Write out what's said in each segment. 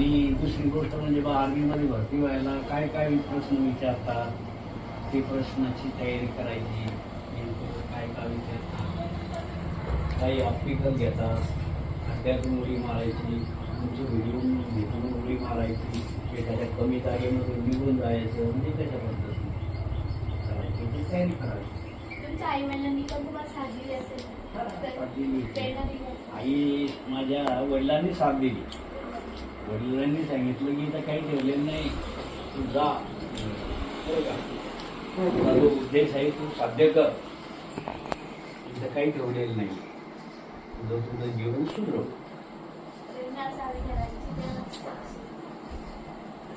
दुसरी गोष्ट म्हणजे बा आर्मीमध्ये भरती व्हायला काय काय प्रश्न विचारतात? ते प्रश्नाची तयारी करायची नेमकं काय काय विचारतात? काही ऑप्टिकल घेतात खड्ड्यातून उडी मारायची तुमची व्हिडिओ भेटून उडी मारायची एखाद्या कमी जागेमधून निघून जायचं म्हणजे त्याच्या पद्धतीने करायची ती तयारी करायची. आई माझ्या वडिलांनी साथ दिली. वडिलांनी सांगितलं की इथं काही ठेवलेलं नाही. तू जा. तुझा जो उद्देश आहे तू साध्य कर. इथं काही ठेवलेलं नाही. तुझं तुझं जीवन सुधरव.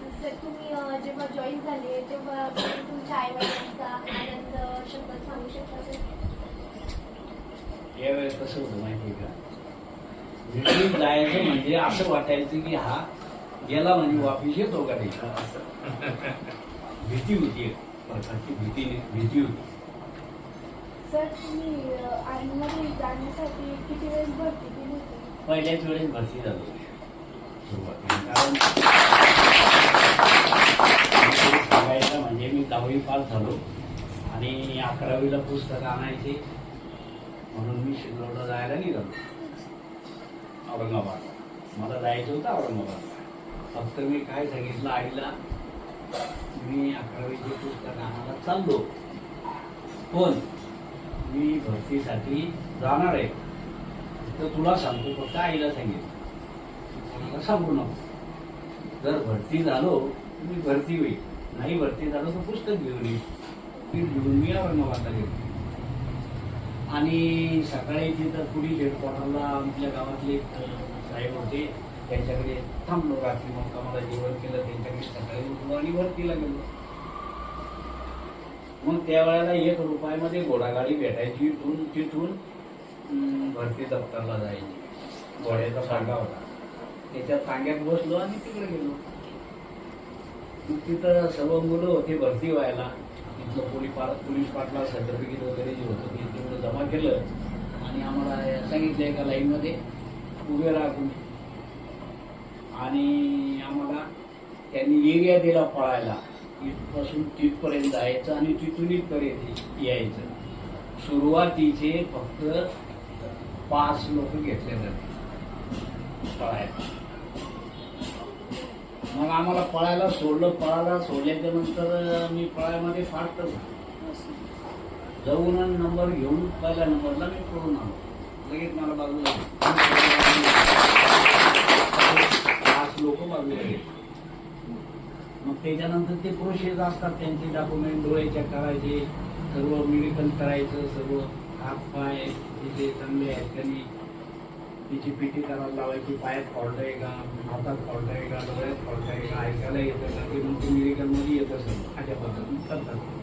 जसं तुम्ही जेव्हा जॉईन झाले तेव्हा तुमच्या आई वडिलांचा आनंद शब्द सांगू शकता यावेळेस कसं होतं माहिती का? भेटीत जायचं म्हणजे असं वाटायचं की हा गेला म्हणजे वापिस येतो का नाही? भीती होती एक प्रकारची भीती भीती होती. सर तुम्ही आर्मीमध्ये जाण्यासाठी किती वेळेस भरती केली होती? पहिल्याच वेळेस भरती झालो सुरुवातीला. कारण सांगायचं म्हणजे मी दहावी पास झालो आणि अकरावीला पुस्तक आणायचे. म्हणून मी शिरोडला जायला निघालो. औरंगाबाद. मला जायचं होतं औरंगाबाद. फक्त मी काय सांगितलं आईला मी अकरावीचे पुस्तक आणायला चाललो. पण मी भरतीसाठी जाणार आहे. तर तुला सांगतो फक्त आईला सांगितलं कोणाला सांगू नको. जर भरती झालो तर मी भरती होईल. नाही भरती झालो तर पुस्तक घेऊन येईल. ती घेऊन मी औरंगाबादला गेलो. आणि सकाळी तिथं पुढील हेडक्वार्टरला आमच्या गावातले एक साहेब होते. त्यांच्याकडे थांबलो. रात्री मग आम्हाला जेवण केलं त्यांच्याकडे सकाळी उठलो आणि भरतीला गेलो मग त्यावेळेला एक रुपयामध्ये घोडागाडी भेटायची इथून तिथून भरती दप्तरला जायची. घोड्याचा सांगा होता. त्याच्या तांग्यात बसलो आणि तिकडे गेलो. मग तिथं सर्व मुलं होते भरती व्हायला. तिथलं पोलीस पा पोलीस पाटला सर्टिफिकेट वगैरे जे होतं ते तेवढं जमा केलं आणि आम्हाला सांगितलं एका लाईनमध्ये उभे राहा तुम्ही. आणि आम्हाला त्यांनी एरिया दिला पळायला. इथपासून तिथपर्यंत जायचं आणि तिथून इथपर्यंत यायचं. सुरुवातीचे फक्त पाच लोक घेतले जाते पळायला. मग आम्हाला पळायला सोडलं पळायला सोडल्याच्या नंतर मी पळायमध्ये फास्ट जाऊन आणि नंबर घेऊन पहिल्या नंबरला मी पळून आलो. लगेच मला बाजूला पाच लोक बाजूला गेले मग त्याच्यानंतर ते प्रोसेस असतात त्यांचे डॉक्युमेंट डोळे चेक करायचे सर्व मेडिकल करायचं सर्व हात पाय तिथे चांगले आहेत त्यांनी तिची पिटी करायला लावायची पायात फॉल्ट आहे का हातात फॉल्ट आहे का डोळ्यात फॉल्ट का ऐकायला येतं का? ते मग ते मेडिकलमध्ये येत सर अशा पद्धतीने करतात.